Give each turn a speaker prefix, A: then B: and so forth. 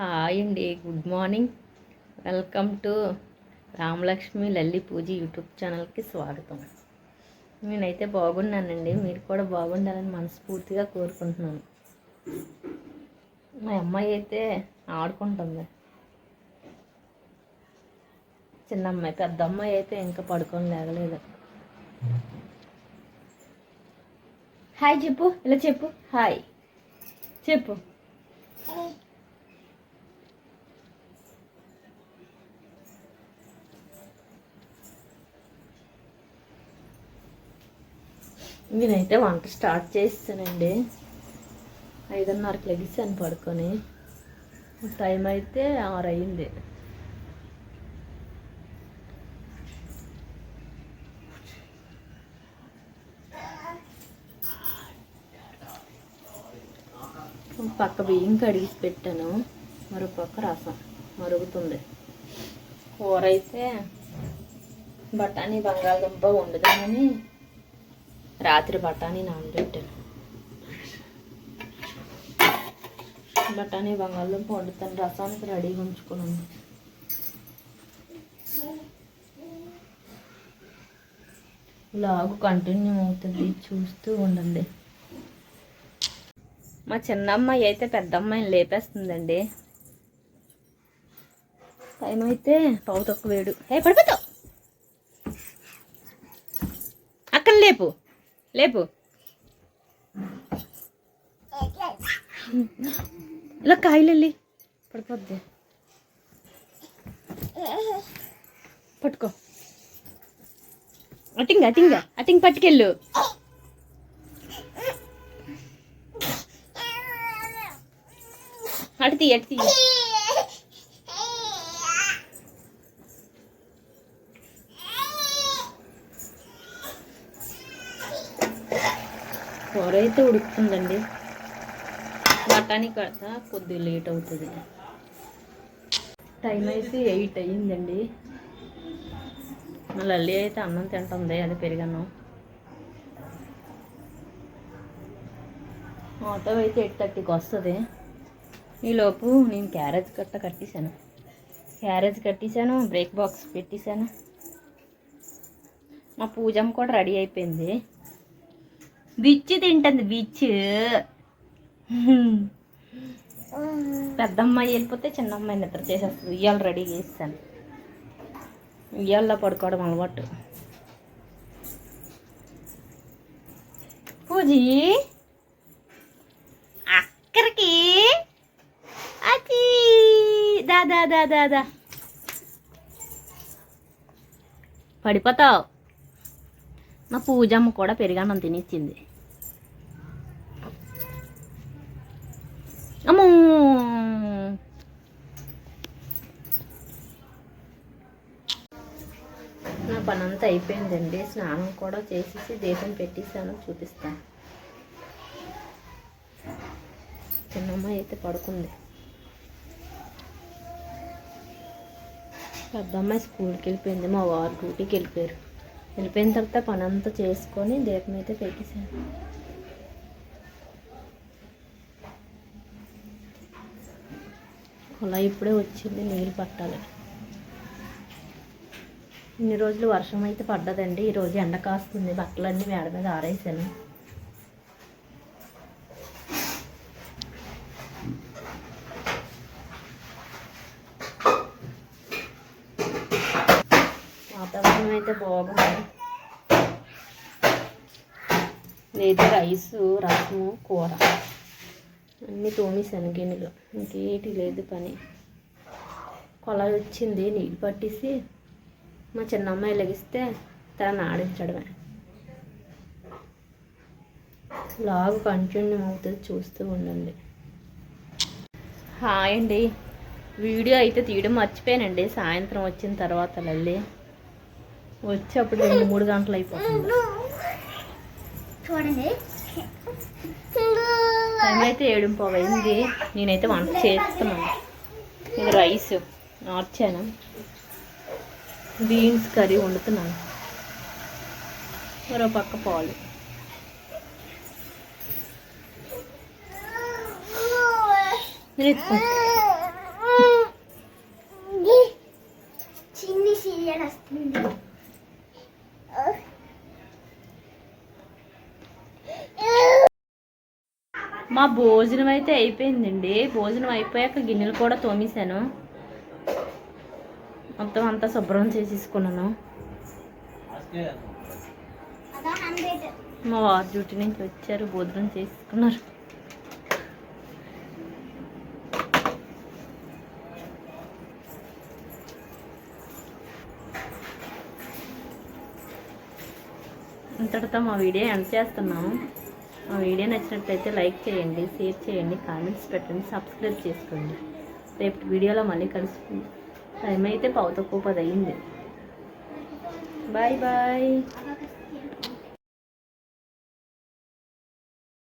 A: Hi అండి good morning. Welcome to Ramalakshmi Lalli Pooja YouTube ఛానల్కి స్వాగతం. నేనైతే బాగున్నానండి మీరు కూడా బాగుండాలని మనస్ఫూర్తిగా కోరుకుంటున్నాను. మా అమ్మాయి అయితే ఆడుకుంటుంది. చిన్న అమ్మాయి పెద్ద అమ్మాయి అయితే ఇంకా పడుకొని లేగలేదు. హాయ్ చెప్పు ఇలా చెప్పు హాయ్. చెప్పు. నేనైతే వంట స్టార్ట్ చేస్తానండి. ఐదున్నరకు లెగిసాను పడుకొని. టైం అయితే ఆరు అయింది పక్క బియ్యం కడిగి పెట్టాను. మరో పక్క రసం మరుగుతుంది. కూర అయితే బఠానీ బంగాళదుంప వండుదామని రాత్రి బఠానీ నానబెట్టాను. బఠానీ బంగాళదుంప వండుతాను. రసానికి రెడీగా ఉంచుకున్నాను. లాగు కంటిన్యూ అవుతుంది. చూస్తూ ఉండండి. మా చిన్న అమ్మాయి అయితే పెద్ద అమ్మాయిని లేపేస్తుందండి. టైం అయితే పావు తక్కువ వేడు. ఏ పడిపోతావు. అక్కడ లేపు. లేపు ఇలా కాయలు వెళ్ళి పడిపోద్ది పట్టుకో అటింగ్ అటింగ్ అటింగ్ పట్టుకెళ్ళు అటు తీ అటు తీ కూర అయితే ఉడుకుతుందండి. బఠానీ కడతా కొద్దిగా లేట్ అవుతుంది. టైం అయితే ఎయిట్ అయ్యిందండి. మళ్ళీ అల్లి అయితే అన్నం తింటుంది అది పెరిగన్నం. ఆటో అయితే ఎయిట్ థర్టీకి వస్తుంది. ఈలోపు నేను క్యారేజ్ కట్ట కట్టేశాను. క్యారేజ్ కట్టేశాను బ్రేక్ బాక్స్ పెట్టేశాను. మా పూజమ్మ కూడా రెడీ అయిపోయింది. బిచ్చు తింటుంది బిచ్చు పెద్ద అమ్మాయి వెళ్ళిపోతే చిన్న అమ్మాయి నిద్ర చేసేస్తుంది. ఉయ్యాలు రెడీ చేస్తాను. ఉయ్యాల్లో పడుకోవడం అలవాటు. పూజీ అక్కడికి. అచి దా దా దా దా దా. పడిపోతావు. మా పూజమ్మ కూడా పెరిగానం తినిచ్చింది. అమ్మో! నా పని అంతా అయిపోయిందండి. స్నానం కూడా చేసేసి దీపం పెట్టేసాను చూపిస్తాను. చిన్నమ్మాయి అయితే పడుకుంది. పెద్దమ్మాయి స్కూల్కి వెళ్ళిపోయింది. మా వారు డ్యూటీకి వెళ్ళిపోయారు. వెళ్ళిపోయిన తర్వాత పని అంతా చేసుకొని దీపం అయితే పెట్టేశాను కుళాయి ఇప్పుడే వచ్చింది నీళ్ళు పట్టాలి. ఇన్ని రోజులు వర్షం అయితే పడ్డదండి. ఈరోజు ఎండ కాస్తుంది. బట్టలన్నీ మేడ మీద ఆరేసాను. వాతావరణం అయితే బాగుంది. లేదు రైసు రసము కూర. అన్నీ తోమేశాను గిన్నెలో. ఇంకేటి లేదు పని. కొలాయి వచ్చింది నీళ్ళు పట్టేసి మా చిన్న అమ్మాయి లెగిస్తే తనని ఆడించడమే. లాగు కంటిన్యూ అవుతుంది చూస్తూ ఉండండి. హాయ్ అండి. వీడియో అయితే తీయడం మర్చిపోయానండి. సాయంత్రం వచ్చిన తర్వాత లల్లి వచ్చి అప్పుడు రెండు మూడు గంటలు అయిపోతుంది.
B: చూడండి.
A: టైం అయితే ఏడు పోయింది నేనైతే వంట చేస్తున్నాను. ఇది రైస్ మార్చాను బీన్స్ కర్రీ వండుతున్నాను. మరో పక్క పాలు. నేను మా భోజనం అయితే అయిపోయిందండి. భోజనం అయిపోయాక గిన్నెలు కూడా తోమేశాను. మొత్తం అంతా శుభ్రం చేసేసుకున్నాను. మా వారి డ్యూటీ నుంచి వచ్చారు భోజనం చేసుకున్నారు ఇంతటితో మా వీడియో ఎండ్ చేస్తున్నాము. మా వీడియో నచ్చినట్లయితే లైక్ చేయండి షేర్ చేయండి కామెంట్స్ పెట్టండి సబ్స్క్రైబ్ చేసుకోండి. రేపు వీడియోలో మళ్ళీ కలుసుకుంది. టైం అయితే పావు తక్కువ పది అయింది బాయ్ బాయ్.